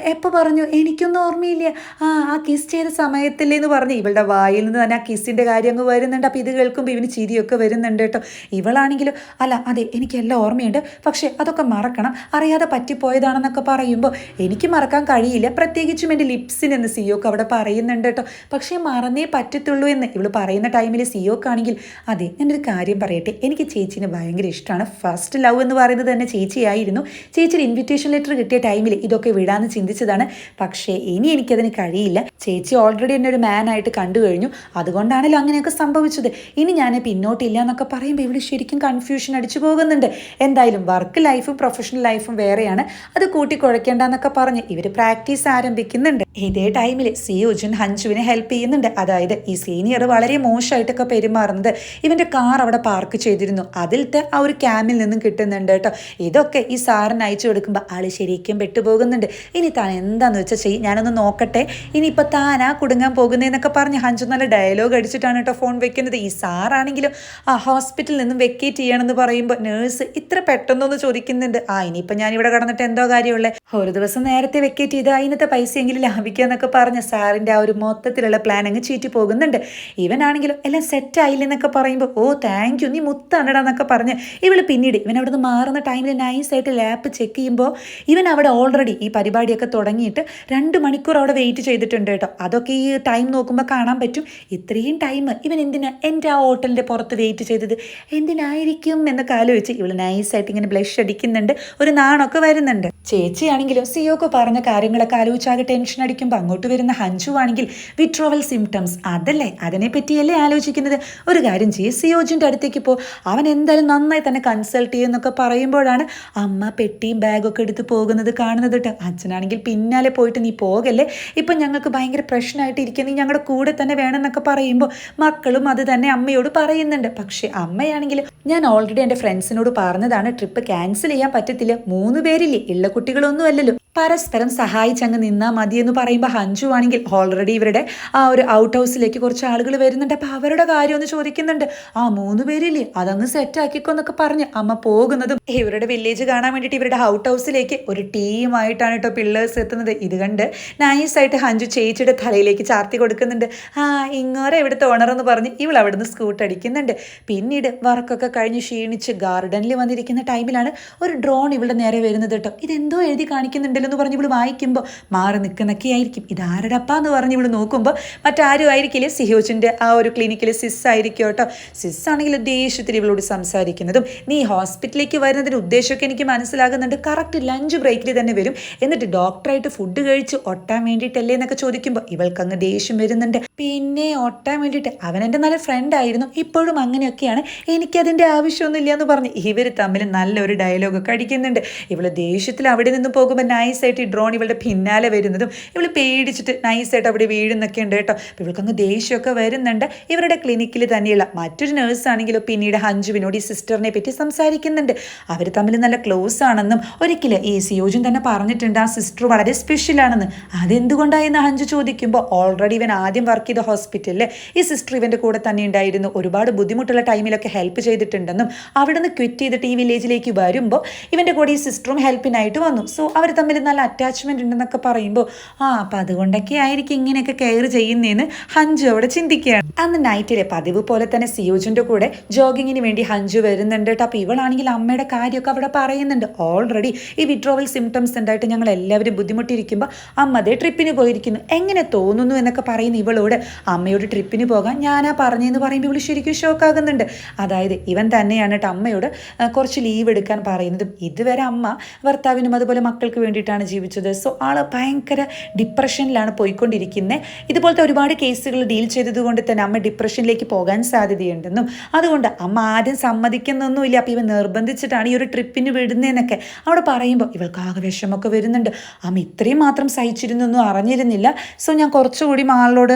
എപ്പോൾ പറഞ്ഞു? എനിക്കൊന്നും ഓർമ്മയില്ല. ആ ആ കിസ് ചെയ്ത സമയത്തില്ലേന്ന് പറഞ്ഞു. ഇവളുടെ വായിൽ നിന്ന് തന്നെ ആ കിസ്സിന്റെ കാര്യം അങ്ങ് വരുന്നുണ്ട്. അപ്പോൾ ഇത് കേൾക്കുമ്പോൾ ഇവന് ചിരിയൊക്കെ വരുന്നുണ്ട് കേട്ടോ. ഇവളാണെങ്കിലും അല്ല അതെ എനിക്കെല്ലാം ഓർമ്മയുണ്ട്. പക്ഷേ അതൊക്കെ മറക്കണം. അറിയാതെ പറ്റിപ്പോയതാണെന്നൊക്കെ പറയുമ്പോൾ എനിക്ക് മറക്കാൻ കഴിയില്ല. പ്രത്യേകിച്ചും എന്റെ ലിപ്സിനെന്ന് സിയോക്ക് അവിടെ പറയുന്നുണ്ട് കേട്ടോ. പക്ഷേ മറന്നേ പറ്റത്തുള്ളൂ എന്ന് ഇവൾ പറയുന്ന ടൈമിൽ സിയോക്കാണെങ്കിൽ അതെ ഞാനൊരു കാര്യം പറയട്ടെ. എനിക്ക് ചേച്ചീനെ ഭയങ്കര ഇഷ്ടമാണ് ഫസ്റ്റ് ലവ് എന്ന് പറയുന്നത് തന്നെ ചേച്ചിയായിരുന്നു. ചേച്ചിയുടെ ഇൻവിറ്റേഷൻ ലെറ്റർ കിട്ടിയ ടൈമിൽ ഇതൊക്കെ വിടാന്ന് ചിന്തിച്ചതാണ് പക്ഷേ ഇനി എനിക്കതിന് കഴിയില്ല. ചേച്ചി ഓൾറെഡി എന്നെ ഒരു മാൻ ആയിട്ട് കണ്ടു കഴിഞ്ഞു. അതുകൊണ്ടാണല്ലോ അങ്ങനെയൊക്കെ സംഭവിച്ചത്. ഇനി ഞാൻ പിന്നോട്ടില്ല എന്നൊക്കെ പറയുമ്പോൾ ഇവിടെ ശരിക്കും കൺഫ്യൂഷൻ അടിച്ചു പോകുന്നുണ്ട്. എന്തായാലും വർക്ക് ലൈഫും പ്രൊഫഷണൽ ലൈഫും വേറെയാണ്. അത് കൂട്ടിക്കുഴയ്ക്കേണ്ടെന്നൊക്കെ പറഞ്ഞ് ഇവർ പ്രാക്ടീസ് ആരംഭിക്കുന്നുണ്ട്. ഇതേ ടൈമിൽ സി ഉജുൻ ഹഞ്ചുവിനെ ഹെൽപ്പ് ചെയ്യുന്നുണ്ട്. അതായത് ഈ സീനിയർ വളരെ മോശമായിട്ടൊക്കെ പെരുമാറുന്നത്. ഇവന്റെ കാർ അവിടെ പാർക്ക് ചെയ്തിരുന്നു. അതിലത്തെ ആ ഒരു ക്യാമിൽ നിന്നും കിട്ടുന്നുണ്ട് കേട്ടോ. ഇതൊക്കെ ഈ സാറിന് അയച്ചു കൊടുക്കുമ്പോൾ ആൾ ശരിക്കും പെട്ടുപോകുന്നുണ്ട്. ഇനി താൻ എന്താന്ന് വെച്ചാൽ ചെയ്യും ഞാനൊന്ന് നോക്കട്ടെ. ഇനിയിപ്പോൾ താനാ കുടുങ്ങാൻ പോകുന്നതെന്നൊക്കെ പറഞ്ഞ് ഹഞ്ചു നല്ല ഡയലോഗ് അടിച്ചിട്ടാണ് കേട്ടോ ഫോൺ വെക്കുന്നത്. ഈ സാറാണെങ്കിലും ആ ഹോസ്പിറ്റലിൽ നിന്നും വെക്കേറ്റ് ചെയ്യണമെന്ന് പറയുമ്പോൾ നേഴ്സ് ഇത്ര പെട്ടെന്നൊന്ന് ചോദിക്കുന്നുണ്ട്. ആ ഇനിയിപ്പോൾ ഞാൻ ഇവിടെ കടന്നിട്ട് എന്തോ കാര്യമുള്ളേ? ഒരു ദിവസം നേരത്തെ വെക്കേറ്റ് ചെയ്ത് അതിനത്തെ പൈസയെങ്കിലും ലാഭിക്കാന്നൊക്കെ പറഞ്ഞ് സാറിന്റെ ആ ഒരു മൊത്തത്തിലുള്ള പ്ലാൻ അങ്ങ് ചീറ്റി പോകുന്നുണ്ട്. ഇവനാണെങ്കിലും എല്ലാം സെറ്റ് ആയില്ലെന്നൊക്കെ പറയുമ്പോൾ ഓ താങ്ക് യു നീ മുത്താണടാ എന്നൊക്കെ പറഞ്ഞ് ഇവൾ പിന്നീട് ഇവൻ അവിടെ നിന്ന് മാറുന്ന ടൈമിൽ നൈസായിട്ട് ലാപ്പ് ചെക്ക് ചെയ്യുമ്പോൾ ഇവൻ അവിടെ ഓൾറെഡി ഈ പരിപാടിയൊക്കെ തുടങ്ങിയിട്ട് രണ്ട് മണിക്കൂർ അവിടെ വെയിറ്റ് ചെയ്തിട്ടുണ്ട് കേട്ടോ. അതൊക്കെ ഈ ടൈം നോക്കുമ്പോൾ കാണാൻ പറ്റും. ഇത്രയും ടൈം ഇവൻ എന്തിനാ എന്റെ ആ ഹോട്ടലിന്റെ പുറത്ത് വെയിറ്റ് ചെയ്തത്? എന്തിനായിരിക്കും എന്നൊക്കെ ആലോചിച്ച് ഇവൾ നൈസായിട്ട് ഇങ്ങനെ ബ്ലഷ് അടിക്കുന്നുണ്ട്. ഒരു നാണൊക്കെ വരുന്നുണ്ട്. ചേച്ചിയാണെങ്കിലും സിയോക്ക് പറഞ്ഞ കാര്യങ്ങളൊക്കെ ആലോചിച്ചാകെ ടെൻഷൻ അടിക്കുമ്പോൾ അങ്ങോട്ട് വരുന്ന ഹഞ്ചു ആണെങ്കിൽ വിട്രോവൽ സിംറ്റംസ് അതല്ലേ? അതിനെപ്പറ്റിയല്ലേ ആലോചിക്കുന്നത്? ഒരു കാര്യം ചെയ്യ്. സിയോജിന്റെ അടുത്തേക്ക് പോ. അവൻ എന്തായാലും നന്നായി തന്നെ കൺസൾട്ട് ചെയ്യുന്നൊക്കെ പറയുമ്പോഴാണ് അമ്മ പെട്ടിയും ബാഗൊക്കെ എടുത്ത് പോകുന്നത് കാണുന്നത് കേട്ടോ. അച്ഛനാണെങ്കിൽ പിന്നാലെ പോയിട്ട് നീ പോകല്ലേ? ഇപ്പം ഞങ്ങൾക്ക് ഭയങ്കര പ്രശ്നമായിട്ട് ഇരിക്കുന്ന നീ ഞങ്ങളുടെ കൂടെ തന്നെ വേണമെന്നൊക്കെ പറയുമ്പോൾ മക്കളും അത് തന്നെ അമ്മയോട് പറയുന്നുണ്ട്. പക്ഷേ അമ്മയാണെങ്കിൽ ഞാൻ ഓൾറെഡി എന്റെ ഫ്രണ്ട്സിനോട് പറഞ്ഞതാണ് ട്രിപ്പ് ക്യാൻസൽ ചെയ്യാൻ പറ്റത്തില്ല. മൂന്ന് പേരില്ലേ? ഉള്ള കുട്ടികളൊന്നും അല്ലല്ലോ. പരസ്പരം സഹായിച്ചങ്ങ് നിന്നാൽ മതി എന്ന് പറയുമ്പോൾ ഹഞ്ചു ആണെങ്കിൽ ഓൾറെഡി ഇവരുടെ ആ ഒരു ഔട്ട് ഹൗസിലേക്ക് കുറച്ച് ആളുകൾ വരുന്നുണ്ട്. അപ്പോൾ അവരുടെ കാര്യം ഒന്ന് ചോദിക്കുന്നുണ്ട്. ആ മൂന്ന് പേരില്ലേ അതങ്ങ് സെറ്റ് ആക്കിക്കോന്നൊക്കെ പറഞ്ഞ് അമ്മ പോകുന്നതും ഇവരുടെ വില്ലേജ് കാണാൻ വേണ്ടിയിട്ട് ഇവരുടെ ഔട്ട് ഹൗസിലേക്ക് ഒരു ടീമായിട്ടാണ് കേട്ടോ പിള്ളേഴ്സ് എത്തുന്നത്. ഇത് കണ്ട് നൈസായിട്ട് ഹഞ്ചു ചേച്ചിയുടെ തലയിലേക്ക് ചാർത്തി കൊടുക്കുന്നുണ്ട്. ആ ഇങ്ങോരെ ഇവിടുത്തെ ഓണർ എന്ന് പറഞ്ഞ് ഇവൾ അവിടുന്ന് സ്കൂട്ട് അടിക്കുന്നുണ്ട്. പിന്നീട് വർക്കൊക്കെ കഴിഞ്ഞ് ക്ഷീണിച്ച് ഗാർഡനിൽ വന്നിരിക്കുന്ന ടൈമിലാണ് ഒരു ഡ്രോൺ ഇവളുടെ നേരെ വരുന്നത് കേട്ടോ ഇതെന്തോ എഴുതി കാണിക്കുന്നുണ്ടല്ലോ. എന്ന് പറഞ്ഞ് ഇവൾ വായിക്കുമ്പോൾ മാറി നിൽക്കുന്നൊക്കെ ആയിരിക്കും. ഇതാരടപ്പ എന്ന് പറഞ്ഞ് ഇവൾ നോക്കുമ്പോൾ മറ്റാരും ആയിരിക്കില്ല. സിഹോച്ചിന്റെ ആ ഒരു ക്ലിനിക്കിലെ സിസ് ആയിരിക്കും കേട്ടോ. സിസ് ആണെങ്കിൽ ദേഷ്യത്തിൽ ഇവളോട് സംസാരിക്കുന്നതും നീ ഹോസ്പിറ്റലിലേക്ക് വരുന്നതിന്റെ ഉദ്ദേശമൊക്കെ എനിക്ക് മനസ്സിലാകുന്നുണ്ട്. കറക്റ്റ് ലഞ്ച് ബ്രേക്കിൽ തന്നെ വരും. എന്നിട്ട് ഡോക്ടറായിട്ട് ഫുഡ് കഴിച്ച് ഒട്ടാൻ വേണ്ടിയിട്ടല്ലേ? എന്നൊക്കെ ചോദിക്കുമ്പോൾ ഇവൾക്ക് അങ്ങ് ദേഷ്യം വരുന്നുണ്ട്. പിന്നെ ഒട്ടാൻ വേണ്ടിയിട്ട് അവൻ എന്റെ നല്ല ഫ്രണ്ട് ആയിരുന്നു. ഇപ്പോഴും അങ്ങനെയൊക്കെയാണ്. എനിക്കതിന്റെ ആവശ്യമൊന്നുമില്ല എന്ന് പറഞ്ഞ് ഇവർ തമ്മിൽ നല്ലൊരു ഡയലോഗ് കടിക്കുന്നുണ്ട് ഇവൾ ദേഷ്യത്തിൽ അവിടെ നിന്ന് പോകുമ്പോൾ നൈസായിട്ട് ഈ ഡ്രോൺ ഇവളുടെ പിന്നാലെ വരുന്നതും ഇവൾ പേടിച്ചിട്ട് നൈസായിട്ട് അവിടെ വീഴുന്നൊക്കെ ഉണ്ട് കേട്ടോ. അപ്പോൾ ഇവൾക്കങ്ങ് ദേഷ്യമൊക്കെ വരുന്നുണ്ട്. ഇവരുടെ ക്ലിനിക്കിൽ തന്നെയുള്ള മറ്റൊരു നേഴ്സ് ആണെങ്കിലും പിന്നീട് ഹഞ്ജുവിനോട് ഈ സിസ്റ്ററിനെ പറ്റി സംസാരിക്കുന്നുണ്ട്. അവർ തമ്മിൽ നല്ല ക്ലോസ് ആണെന്നും ഒരിക്കലും ഈ സിയോജൻ തന്നെ പറഞ്ഞിട്ടുണ്ട് ആ സിസ്റ്റർ വളരെ സ്പെഷ്യലാണെന്ന് അതെന്തുകൊണ്ടായെന്ന് ഹഞ്ചു ചോദിക്കുമ്പോൾ ഓൾറെഡി ഇവൻ ആദ്യം വർക്ക് ചെയ്ത ഹോസ്പിറ്റലിൽ ഈ സിസ്റ്റർ ഇവന്റെ കൂടെ തന്നെ ഉണ്ടായിരുന്നു. ഒരുപാട് ബുദ്ധിമുട്ടുള്ള ടൈമിലൊക്കെ ഹെൽപ്പ് ചെയ്തിട്ടുണ്ടെന്നും അവിടെ നിന്ന് ക്വിറ്റ് ചെയ്തിട്ട് ഈ വില്ലേജിലേക്ക് വരുമ്പോൾ ഇവന്റെ കൂടെ ഈ സിസ്റ്ററും ഹെൽപ്പിനായിട്ട് വന്നു. സോ അവർ തമ്മിൽ നല്ല അറ്റാച്ച്മെന്റ് ഉണ്ടെന്നൊക്കെ പറയുമ്പോൾ ആ അപ്പം അതുകൊണ്ടൊക്കെ ആയിരിക്കും ഇങ്ങനെയൊക്കെ കെയർ ചെയ്യുന്നതെന്ന് ഹഞ്ചു അവിടെ ചിന്തിക്കുകയാണ്. അന്ന് നൈറ്റിലെ പതിവ് പോലെ തന്നെ സിയോജിന്റെ കൂടെ ജോഗിങ്ങിന് വേണ്ടി ഹഞ്ചു വരുന്നുണ്ട് കേട്ടോ. അപ്പോൾ ഇവളാണെങ്കിൽ അമ്മയുടെ കാര്യമൊക്കെ അവിടെ പറയുന്നുണ്ട്. ഓൾറെഡി ഈ വിഡ്രോവൽ സിംറ്റംസ് ഉണ്ടായിട്ട് ഞങ്ങൾ എല്ലാവരും ബുദ്ധിമുട്ടിയിരിക്കുമ്പോൾ അമ്മ അതേ ട്രിപ്പിന് പോയിരിക്കുന്നു. എങ്ങനെ തോന്നുന്നു? എന്നൊക്കെ പറയുന്ന ഇവളോട് അമ്മയോട് ട്രിപ്പിന് പോകാൻ ഞാനാ പറഞ്ഞതെന്ന് പറയുമ്പോൾ ഇവൾ ശരിക്കും ഷോക്കാകുന്നുണ്ട് അതായത് ഇവൻ തന്നെയാണ് കേട്ടോ അമ്മയോട് കുറച്ച് ലീവ് എടുക്കാൻ പറയുന്നതും. ഇതുവരെ അമ്മ ഭർത്താവിനും അതുപോലെ മക്കൾക്ക് വേണ്ടിയിട്ടാണ് ജീവിച്ചത്. സോ ആൾ ഭയങ്കര ഡിപ്രഷനിലാണ് പോയിക്കൊണ്ടിരിക്കുന്നത് ഇതുപോലത്തെ ഒരുപാട് കേസുകൾ ഡീൽ ചെയ്തതുകൊണ്ട് തന്നെ അമ്മ ഡിപ്രഷനിലേക്ക് പോകാൻ സാധ്യതയുണ്ടെന്നും അതുകൊണ്ട് അമ്മ ആദ്യം സമ്മതിക്കുന്നൊന്നുമില്ല. അപ്പോൾ ഇവ നിർബന്ധിച്ചിട്ടാണ് ഈ ഒരു ട്രിപ്പിന് വിടുന്നതെന്നൊക്കെ അവിടെ പറയുമ്പോൾ ഇവൾക്ക് ആകെ വിഷമമൊക്കെ വരുന്നുണ്ട്. അമ്മ ഇത്രയും മാത്രം സഹിച്ചിരുന്നൊന്നും അറിഞ്ഞിരുന്നില്ല. സോ ഞാൻ കുറച്ചുകൂടി ആളോട്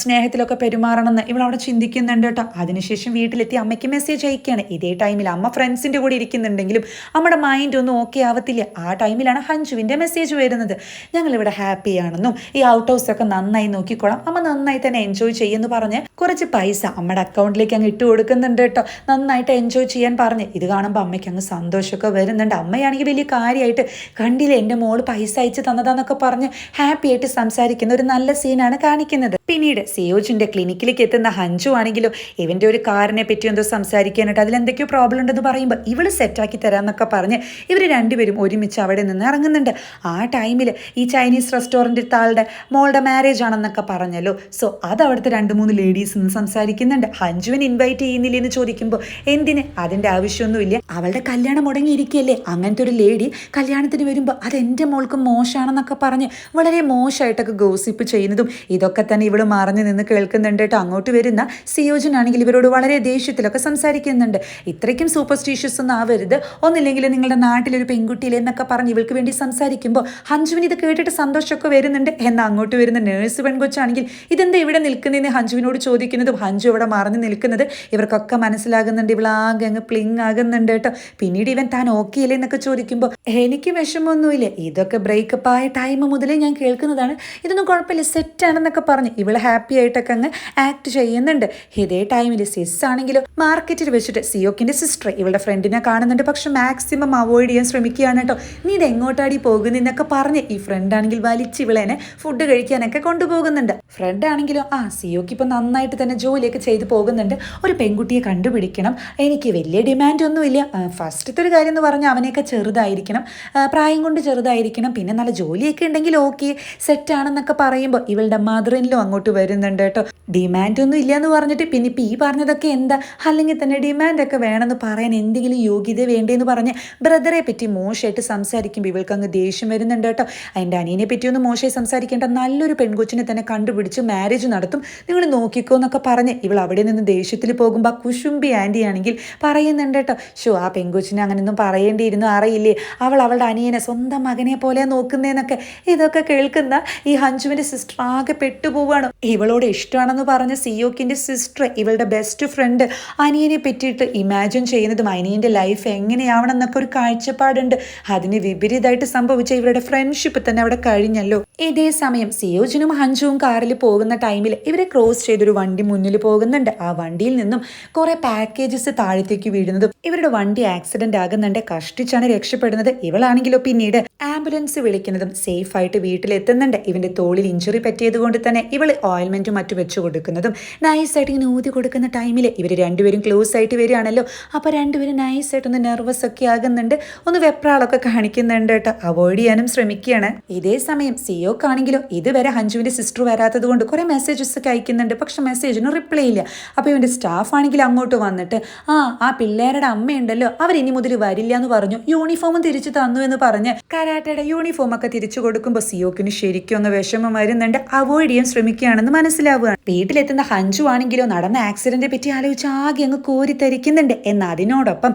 സ്നേഹത്തിലൊക്കെ പെരുമാറണമെന്ന് ഇവളവിടെ ചിന്തിക്കുന്നുണ്ട് കേട്ടോ. അതിനുശേഷം വീട്ടിലെത്തി അമ്മയ്ക്ക് മെസ്സേജ് അയക്കുകയാണ്. ഇതേ ടൈമിൽ അമ്മ ഫ്രണ്ട്സിന്റെ കൂടെ ഇരിക്കുന്നുണ്ടെങ്കിലും അമ്മയുടെ മൈൻഡ് ഒന്നും ഓക്കെ ആവത്തില്ല. ആ ടൈമിലാണ് ഹഞ്ചുവിന്റെ മെസ്സേജ് വരുന്നത്. ഞങ്ങളിവിടെ ഹാപ്പി ആണെന്നും ഈ ഔട്ട് ഹൗസ് ഒക്കെ നന്നായി നോക്കിക്കോളാം. അമ്മ നന്നായി തന്നെ എൻജോയ് ചെയ്യുമെന്ന് പറഞ്ഞ് കുറച്ച് പൈസ അമ്മയുടെ അക്കൗണ്ടിലേക്ക് അങ്ങ് ഇട്ട് കൊടുക്കുന്നുണ്ട് കേട്ടോ. നന്നായിട്ട് എൻജോയ് ചെയ്യാൻ പറഞ്ഞ്. ഇത് കാണുമ്പോൾ അമ്മയ്ക്ക് അങ്ങ് സന്തോഷമൊക്കെ വരുന്നുണ്ട്. അമ്മയാണെങ്കിൽ വലിയ കാര്യമായിട്ട് കണ്ടില്ല എന്റെ മോൾ പൈസ അയച്ച് തന്നതാന്നൊക്കെ പറഞ്ഞ് ഹാപ്പി ആയിട്ട് സംസാരിക്കുന്ന ഒരു നല്ല സീനാണ് കാണിക്കുന്നത്. പിന്നീട് സിയോജിന്റെ ക്ലിനിക്കിലേക്ക് എത്തുന്ന ഹഞ്ചു ആണെങ്കിലും ഇവന്റെ ഒരു കാറിനെ പറ്റി എന്തോ സംസാരിക്കാനായിട്ട് അതിലെന്തൊക്കെയോ പ്രോബ്ലം ഉണ്ടെന്ന് പറയുമ്പോൾ ഇവൾ സെറ്റാക്കി തരാമെന്നൊക്കെ പറഞ്ഞ് ഇവർ രണ്ടുപേരും ഒരുമിച്ച് അവിടെ നിന്ന് ഇറങ്ങുന്നുണ്ട്. ആ ടൈമിൽ ഈ ചൈനീസ് റെസ്റ്റോറന്റിൽ താളുടെ മോളുടെ മാരേജ് ആണെന്നൊക്കെ പറഞ്ഞല്ലോ. സോ അത് അവിടുത്തെ രണ്ട് മൂന്ന് ലേഡീസ് നിന്ന് സംസാരിക്കുന്നുണ്ട്. ഹഞ്ജുവിന് ഇൻവൈറ്റ് ചെയ്യുന്നില്ലേ എന്ന് ചോദിക്കുമ്പോൾ എന്തിന്? അതിന്റെ ആവശ്യമൊന്നുമില്ല. അവളുടെ കല്യാണം മുടങ്ങിയിരിക്കുകയല്ലേ? അങ്ങനത്തെ ഒരു ലേഡി കല്യാണത്തിന് വരുമ്പോൾ അത് എന്റെ മോൾക്ക് മോശമാണെന്നൊക്കെ പറഞ്ഞ് വളരെ മോശമായിട്ടൊക്കെ ഗോസിപ്പ് ചെയ്യുന്നതും ഇതൊക്കെ തന്നെ ഇവിടെ മറഞ്ഞു നിന്ന് കേൾക്കുന്നുണ്ട് കേട്ടോ. അങ്ങോട്ട് വരുന്ന സിയോജൻ ആണെങ്കിൽ ഇവരോട് വളരെ ദേഷ്യത്തിലൊക്കെ സംസാരിക്കുന്നുണ്ട്. ഇത്രയ്ക്കും സൂപ്പർസ്റ്റീഷ്യസ് ഒന്നും ആവരുത്. ഒന്നില്ലെങ്കിൽ നിങ്ങളുടെ നാട്ടിലൊരു പെൺകുട്ടിയിലെന്നൊക്കെ പറഞ്ഞ് ഇവൾക്ക് വേണ്ടി സംസാരിക്കും. സംസാരിക്കുമ്പോൾ ഹഞ്ജുവിന് ഇത് കേട്ടിട്ട് സന്തോഷമൊക്കെ വരുന്നുണ്ട്. എന്നാൽ അങ്ങോട്ട് വരുന്ന നേഴ്സ് പെൺകൊച്ചാണെങ്കിൽ ഇതെന്താ ഇവിടെ നിൽക്കുന്നതെന്ന് ഹഞ്ജുവിനോട് ചോദിക്കുന്നതും ഹഞ്ജു ഇവിടെ മറന്ന് നിൽക്കുന്നത്? ഇവർക്കൊക്കെ മനസ്സിലാകുന്നുണ്ട് ഇവളാകെ അങ്ങ് പ്ലിങ് ആകുന്നുണ്ട് കേട്ടോ. പിന്നീട് ഇവൻ താൻ ഓക്കെ അല്ലേ എന്നൊക്കെ ചോദിക്കുമ്പോൾ എനിക്ക് വിഷമമൊന്നുമില്ല. ഇതൊക്കെ ബ്രേക്കപ്പ് ആയ ടൈം മുതലേ ഞാൻ കേൾക്കുന്നതാണ്. ഇതൊന്നും കുഴപ്പമില്ല. സെറ്റാണെന്നൊക്കെ പറഞ്ഞ്. ഇവൾ ഹാപ്പി ആയിട്ടൊക്കെ അങ്ങ് ആക്ട് ചെയ്യുന്നുണ്ട്. ഇതേ ടൈമിൽ സിസ് ആണെങ്കിലും മാർക്കറ്റിൽ വെച്ചിട്ട് സിയോക്കിന്റെ സിസ്റ്റർ ഇവളുടെ ഫ്രണ്ടിനെ കാണുന്നുണ്ട്. പക്ഷെ മാക്സിമം അവോയ്ഡ് ചെയ്യാൻ ശ്രമിക്കുകയാണ് കേട്ടോ. നീ ഇത് എങ്ങോട്ടാടി പോകുന്നതെന്നൊക്കെ പറഞ്ഞ് ഈ ഫ്രണ്ട് ആണെങ്കിൽ വലിച്ച് ഇവളേനെ ഫുഡ് കഴിക്കാനൊക്കെ കൊണ്ടുപോകുന്നുണ്ട്. ഫ്രണ്ട് ആണെങ്കിലും? ആ സിയോക്ക് ഇപ്പം നന്നായിട്ട് തന്നെ ജോലിയൊക്കെ ചെയ്തു പോകുന്നുണ്ട്. ഒരു പെൺകുട്ടിയെ കണ്ടുപിടിക്കണം. എനിക്ക് വലിയ ഡിമാൻഡ് ഒന്നുമില്ല. ഫസ്റ്റത്തെ ഒരു കാര്യം എന്ന് പറഞ്ഞാൽ അവനെയൊക്കെ ചെറുതായിരിക്കണം. പ്രായം കൊണ്ട് ചെറുതായിരിക്കണം. പിന്നെ നല്ല ജോലിയൊക്കെ ഉണ്ടെങ്കിൽ ഓക്കെ സെറ്റാണെന്നൊക്കെ പറയുമ്പോൾ ഇവളുടെ മദറിനിലും അങ്ങോട്ട് വരുന്നുണ്ട് കേട്ടോ. ഡിമാൻഡ് ഒന്നും ഇല്ല എന്ന് പറഞ്ഞിട്ട് പിന്നെ ഇപ്പം ഈ പറഞ്ഞതൊക്കെ എന്താ? അല്ലെങ്കിൽ തന്നെ ഡിമാൻഡൊക്കെ വേണമെന്ന് പറയാൻ എന്തെങ്കിലും യോഗ്യത വേണ്ടേന്ന് പറഞ്ഞ് ബ്രദറെ പറ്റി മോശമായിട്ട് സംസാരിക്കുമ്പോൾ ഇവൾക്ക് അങ്ങ് ദേഷ്യം വരുന്നുണ്ട് കേട്ടോ. എന്റെ അനിയനെ പറ്റിയൊന്നും മോശമായി സംസാരിക്കേണ്ട നല്ലൊരു പെൺകൊച്ചിനെ തന്നെ കണ്ടുപിടിച്ച് മാരേജ് നടത്തും. നിങ്ങൾ നോക്കിക്കോ എന്നൊക്കെ പറഞ്ഞ് ഇവൾ അവിടെ നിന്ന് ദേഷ്യത്തിൽ പോകുമ്പോൾ കുശുംബി ആന്റി ആണെങ്കിൽ പറയുന്നുണ്ട് കേട്ടോ. ഷോ ആ പെൺകൊച്ചിനെ അങ്ങനെയൊന്നും പറയേണ്ടിയിരുന്നു അറിയില്ലേ? അവൾ അവളുടെ അനിയനെ സ്വന്തം മകനെ പോലെ നോക്കുന്നതെന്നൊക്കെ ഇതൊക്കെ കേൾക്കുന്ന ഈ ഹഞ്ജുവിന്റെ സിസ്റ്റർ ആകെ പെട്ടുപോവാണ്. ഇവളോട് ഇഷ്ടമാണെന്ന് പറഞ്ഞ സിയോക്കിന്റെ സിസ്റ്റർ ഇവളുടെ ബെസ്റ്റ് ഫ്രണ്ട് അനിയനെ പറ്റിയിട്ട് ഇമാജിൻ ചെയ്യുന്നതും അനിയന്റെ ലൈഫ് എങ്ങനെയാവണം എന്നൊക്കെ ഒരു കാഴ്ചപ്പാടുണ്ട്. അതിന് വിപരീതമായിട്ട് സംഭവിച്ച ഇവരുടെ ഫ്രണ്ട്ഷിപ്പ് തന്നെ അവിടെ കഴിഞ്ഞല്ലോ. ഇതേ സമയം സിയോജിനും ഹഞ്ചുവും കാറിൽ പോകുന്ന ടൈമിൽ ഇവരെ ക്രോസ് ചെയ്തൊരു വണ്ടി മുന്നിൽ പോകുന്നുണ്ട്. ആ വണ്ടിയിൽ നിന്നും കുറെ പാക്കേജസ് താഴത്തേക്ക് വീഴുന്നതും ഇവരുടെ വണ്ടി ആക്സിഡന്റ് ആകുന്നുണ്ട്. കഷ്ടിച്ചാണ് രക്ഷപ്പെടുന്നത്. ഇവളാണെങ്കിലോ പിന്നീട് ആംബുലൻസ് വിളിക്കുന്നതും സേഫ് ആയിട്ട് വീട്ടിലെത്തുന്നുണ്ട്. ഇവന്റെ തോളിൽ ഇഞ്ചുറി പറ്റിയത് കൊണ്ട് തന്നെ ഇവൾ ഓയിൽമെന്റും മറ്റു വെച്ചു കൊടുക്കുന്നതും നൈസായിട്ട് ഇങ്ങനെ ഊതി കൊടുക്കുന്ന ടൈമിൽ ഇവർ രണ്ടുപേരും ക്ലോസ് ആയിട്ട് വരികയാണല്ലോ. അപ്പോൾ രണ്ടുപേരും നൈസായിട്ട് ഒന്ന് നെർവസ് ഒക്കെ ആകുന്നുണ്ട്. ഒന്ന് വെപ്രാളൊക്കെ കാണിക്കുന്നുണ്ട് കേട്ടോ. അവോയ്ഡ് ചെയ്യാനും ശ്രമിക്കുകയാണ്. ഇതേ സമയം സിയോക്കാണെങ്കിലോ ഇതുവരെ ഹഞ്ജുവിന്റെ സിസ്റ്റർ വരാത്തത് കൊണ്ട് കുറെ മെസ്സേജസ് ഒക്കെ അയക്കുന്നുണ്ട്. പക്ഷെ മെസ്സേജിന് റിപ്ലൈ ഇല്ല. അപ്പോൾ ഇവന്റെ സ്റ്റാഫ് ആണെങ്കിൽ അങ്ങോട്ട് വന്നിട്ട് ആ ആ പിള്ളേരുടെ അമ്മയുണ്ടല്ലോ അവർ ഇനി മുതൽ വരില്ല എന്ന് പറഞ്ഞു. യൂണിഫോമും തിരിച്ചു തന്നു എന്ന് പറഞ്ഞ് കരാട്ടയുടെ യൂണിഫോം ഒക്കെ തിരിച്ചു കൊടുക്കുമ്പോൾ സിയോക്കിന് ശരിക്കും ഒന്ന് വിഷമം വരുന്നുണ്ട്. അവോയ്ഡ് ചെയ്യാൻ ശ്രമിക്കുകയാണെന്ന് മനസ്സിലാവുകയാണ്. വീട്ടിലെത്തുന്ന ഹഞ്ജു ആണെങ്കിലോ നടന്ന ആക്സിഡന്റിനെ പറ്റി ആലോചിച്ച് ആകെ അങ്ങ് കോരിത്തരിക്കുന്നുണ്ട് എന്നാൽ അതിനോടൊപ്പം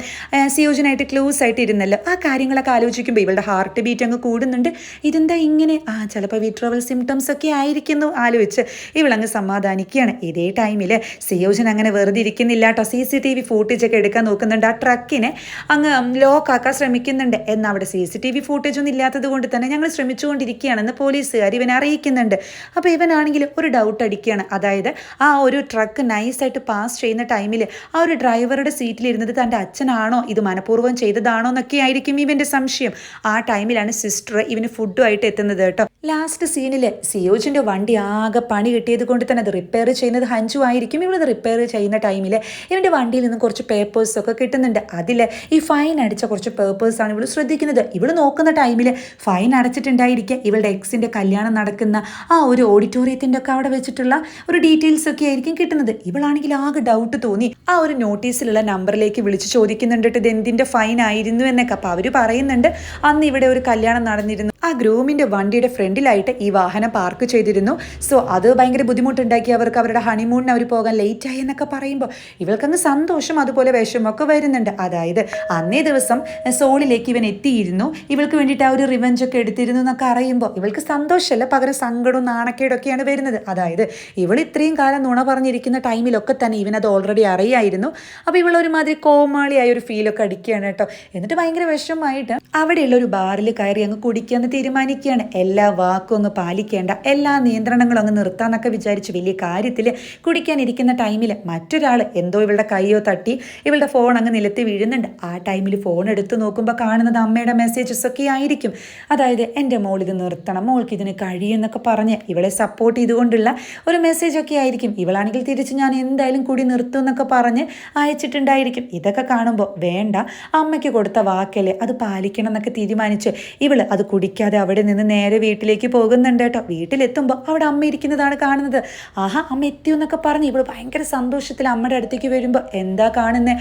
സിയോജനായിട്ട് ക്ലോസ് ആയിട്ട് ഇരുന്നല്ലോ ആ കാര്യങ്ങളൊക്കെ ആലോചിക്കുമ്പോൾ ഇവളുടെ ഹാർട്ട് ബീറ്റ് അങ്ങ് കൂടുന്നുണ്ട്. ഇതെന്താ ഇങ്ങനെ? ആ ചിലപ്പോൾ വിട്രോവൽ സിംറ്റംസ് ഒക്കെ ആയിരിക്കുന്നു. ആലോചിച്ച് ഇവളങ്ങ് സമാധാനിക്കുകയാണ്. ഇതേ ടൈമിൽ സിയോജൻ അങ്ങനെ വെറുതെ ഇരിക്കുന്നില്ല കേട്ടോ C C T V footage ഒക്കെ എടുക്കാൻ നോക്കുന്നുണ്ട്. ആ ട്രക്കിനെ അങ്ങ് ലോക്ക് ആക്കാൻ ശ്രമിക്കുന്നുണ്ട്. എന്നാൽ അവിടെ C C T V footage ഒന്നും ഇല്ലാത്തത് കൊണ്ട് തന്നെ ഞങ്ങൾ ശ്രമിച്ചുകൊണ്ടിരിക്കുകയാണെന്ന് പോലീസുകാർ ഇവനെ അറിയിക്കുന്നുണ്ട്. അപ്പോൾ ഇവനാണെങ്കിൽ ഒരു ഡൗട്ട് അടിക്കുകയാണ്. അതായത് ആ ഒരു ട്രക്ക് നൈസായിട്ട് പാസ് ചെയ്യുന്ന ടൈമിൽ ആ ഒരു ഡ്രൈവറുടെ സീറ്റിലിരുന്നത് തന്റെ അച്ഛനാണോ? ഇത് മനഃപൂർവം ചെയ്തതാണോ എന്നൊക്കെ ആയിരിക്കും ഇവന്റെ സംശയം. ആ ടൈമിലാണ് സിസ്റ്റർ ഇവന് ഫുഡുമായിട്ട് എത്തുന്നത് കേട്ടോ. ലാസ്റ്റ് സീനിൽ സിയോജിന്റെ വണ്ടി ആകെ പണി കിട്ടിയത് കൊണ്ട് തന്നെ അത് റിപ്പയർ ചെയ്യുന്നത് ഹഞ്ചു ആയിരിക്കും. ഇവളത് റിപ്പയർ ചെയ്യുന്ന ടൈമിൽ ഇവന്റെ വണ്ടിയിൽ നിന്ന് കുറച്ച് പേപ്പേഴ്സ് ഒക്കെ കിട്ടുന്നുണ്ട്. അതിൽ ഈ ഫൈൻ അടിച്ച കുറച്ച് പേപ്പേഴ്സാണ് ഇവൾ ശ്രദ്ധിക്കുന്നത്. ഇവൾ നോക്കുന്ന ടൈമിൽ ഫൈൻ അടച്ചിട്ടുണ്ടായിരിക്കുക ഇവളുടെ എക്സിന്റെ കല്യാണം നടക്കുന്ന ആ ഒരു ഓഡിറ്റോറിയത്തിന്റെ ഒക്കെ അവിടെ വെച്ചിട്ടുള്ള ഒരു ഡീറ്റെയിൽസ് ഒക്കെ ആയിരിക്കും കിട്ടുന്നത്. ഇവളാണെങ്കിൽ ആകെ ഡൗട്ട് തോന്നി. ആ ഒരു നോട്ടീസിലുള്ള നമ്പറിലേക്ക് വിളിച്ച് ചോദിക്കുന്നുണ്ട്. ഇത് എന്തിന്റെ ഫൈൻ ആയിരുന്നു എന്നൊക്കെ. അപ്പോൾ അവർ പറയുന്നുണ്ട് അന്ന് ഇവിടെ ഒരു കല്യാണം നടന്നിരുന്നു ആ ഗ്രൂമിന്റെ വണ്ടിയുടെ ഫ്രണ്ടിലായിട്ട് ഈ വാഹനം പാർക്ക് ചെയ്തിരുന്നു. സോ അത് ഭയങ്കര ബുദ്ധിമുട്ടുണ്ടാക്കി. അവർക്ക് അവരുടെ ഹണിമൂണിന് അവർ പോകാൻ ലേറ്റ് ആയി എന്നൊക്കെ പറയുമ്പോൾ ഇവൾക്കങ്ങ് സന്തോഷം അതുപോലെ വിഷമമൊക്കെ വരുന്നുണ്ട്. അതായത് അന്നേ ദിവസം സോളിലേക്ക് ഇവൻ എത്തിയിരുന്നു. ഇവൾക്ക് വേണ്ടിയിട്ട് ആ ഒരു റിവഞ്ചൊക്കെ എടുത്തിരുന്നു എന്നൊക്കെ അറിയുമ്പോൾ ഇവൾക്ക് സന്തോഷമല്ല? പകരം സങ്കടവും നാണക്കേടൊക്കെയാണ് വരുന്നത്. അതായത് ഇവൾ ഇത്രയും കാലം നുണ പറഞ്ഞിരിക്കുന്ന ടൈമിലൊക്കെ തന്നെ ഇവനത് ഓൾറെഡി അറിയായിരുന്നു. അപ്പോൾ ഇവൾ ഒരുമാതിരി കോമാളിയായ ഒരു ഫീലൊക്കെ അടിക്കുകയാണ് കേട്ടോ. എന്നിട്ട് ഭയങ്കര വിഷമമായിട്ട് അവിടെയുള്ള ഒരു ബാറിൽ കയറി അങ്ങ് കുടിക്കാന്ന് തീരുമാനിക്കുകയാണ്. എല്ലാ വാക്കും അങ്ങ് പാലിക്കേണ്ട എല്ലാ നിയന്ത്രണങ്ങളും അങ്ങ് നിർത്താന്നൊക്കെ വിചാരിച്ച് വലിയ കാര്യത്തിൽ കുടിക്കാനിരിക്കുന്ന ടൈമിൽ മറ്റൊരാൾ എന്തോ ഇവളുടെ കൈയോ തട്ടി ഇവളുടെ ഫോൺ അങ്ങ് നിലത്ത് വീഴുന്നുണ്ട്. ആ ടൈമിൽ ഫോൺ എടുത്ത് നോക്കുമ്പോൾ കാണുന്നത് അമ്മയുടെ മെസ്സേജസ് ഒക്കെ ആയിരിക്കും. അതായത് എന്റെ മോൾ ഇത് നിർത്തണം മോൾക്ക് ഇതിന് കഴിയുമെന്നൊക്കെ പറഞ്ഞ് ഇവളെ സപ്പോർട്ട് ചെയ്തുകൊണ്ടുള്ള ഒരു മെസ്സേജ് ഒക്കെ ആയിരിക്കും. ഇവളാണെങ്കിൽ തിരിച്ച് ഞാൻ എന്തായാലും കൂടി നിർത്തും എന്നൊക്കെ പറഞ്ഞ് അയച്ചിട്ടുണ്ടായിരിക്കും. ഇതൊക്കെ കാണുമ്പോൾ വേണ്ട അമ്മയ്ക്ക് കൊടുത്ത വാക്കല്ലേ അത് പാലിക്കണം എന്നൊക്കെ തീരുമാനിച്ച് ഇവൾ അത് കുടിക്കാതെ അവിടെ നിന്ന് നേരെ വീട്ടിലേക്ക് പോകുന്നുണ്ട് കേട്ടോ. വീട്ടിലെത്തുമ്പോൾ അവിടെ അമ്മ ഇരിക്കുന്നതാണ് കാണുന്നത്. ആഹാ അമ്മ എത്തിയോ എന്നൊക്കെ പറഞ്ഞ്. ഇവിടെ ഭയങ്കര സന്തോഷത്തിൽ അമ്മയുടെ അടുത്തേക്ക് വരുമ്പോൾ എന്താ കാണുന്നത്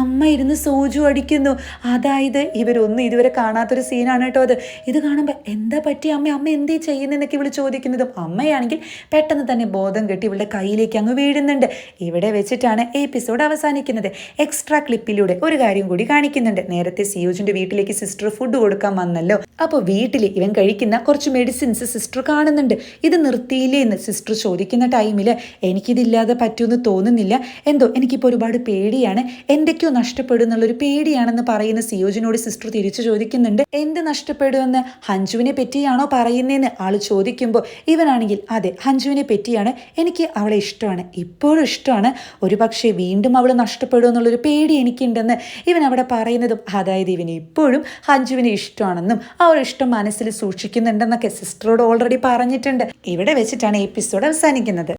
അമ്മ ഇരുന്ന് സൂചു അടിക്കുന്നു. അതായത് ഇവരൊന്നും ഇതുവരെ കാണാത്തൊരു സീനാണ് കേട്ടോ അത്. ഇത് കാണുമ്പോൾ എന്താ പറ്റി അമ്മ? അമ്മ എന്തേ ചെയ്യുന്നതെന്നൊക്കെ ഇവൾ ചോദിക്കുന്നതും അമ്മയാണെങ്കിൽ പെട്ടെന്ന് തന്നെ ബോധം കെട്ടി ഇവളുടെ കയ്യിലേക്ക് അങ്ങ് വീഴുന്നുണ്ട്. ഇവിടെ വെച്ചിട്ടാണ് എപ്പിസോഡ് അവസാനിക്കുന്നത്. എക്സ്ട്രാ ക്ലിപ്പിലൂടെ ഒരു കാര്യം കൂടി കാണിക്കുന്നുണ്ട്. നേരത്തെ സിയോജിന്റെ വീട്ടിലേക്ക് സിസ്റ്റർ ഫുഡ് കൊടുക്കാൻ വന്നല്ലോ. അപ്പോൾ വീട്ടിൽ ഇവൻ കഴിക്കുന്ന കുറച്ച് മെഡിസിൻസ് സിസ്റ്റർ കാണുന്നുണ്ട്. ഇത് നിർത്തിയില്ലേ എന്ന് സിസ്റ്റർ ചോദിക്കുന്ന ടൈമിൽ എനിക്കിതില്ലാതെ പറ്റുമെന്ന് തോന്നുന്നില്ല. എന്തോ എനിക്കിപ്പോൾ ഒരുപാട് പേടിയാണ്. എന്തൊക്കെയോ നഷ്ടപ്പെടും എന്നുള്ളൊരു പേടിയാണെന്ന് പറയുന്ന സിയോജിനോട് സിസ്റ്റർ തിരിച്ചു ചോദിക്കുന്നുണ്ട്. എന്ത് നഷ്ടപ്പെടുമെന്ന്? ഹഞ്ജുവിനെ പറ്റിയാണോ പറയുന്നതെന്ന് ആൾ ചോദിക്കുമ്പോൾ ഇവനാണെങ്കിൽ അതെ ഹഞ്ജുവിനെ പറ്റിയാണ്. എനിക്ക് അവളെ ഇഷ്ടമാണ്. ഇപ്പോഴും ഇഷ്ടമാണ്. ഒരു പക്ഷേ വീണ്ടും അവൾ നഷ്ടപ്പെടും എന്നുള്ളൊരു പേടി എനിക്കുണ്ടെന്ന് ഇവൻ അവിടെ പറയുന്നതും അതായത് ഇവന് ഇപ്പോഴും ഹഞ്ജുവിനെ ഇഷ്ടമാണെന്നും ആ ഒരു ഇഷ്ടം മനസ്സിൽ സൂക്ഷിക്കുന്നുണ്ടെന്നൊക്കെ സിസ്റ്ററോട് ഓൾറെഡി പറഞ്ഞിട്ടുണ്ട്. ഇവിടെ വെച്ചിട്ടാണ് എപ്പിസോഡ് അവസാനിക്കുന്നത്.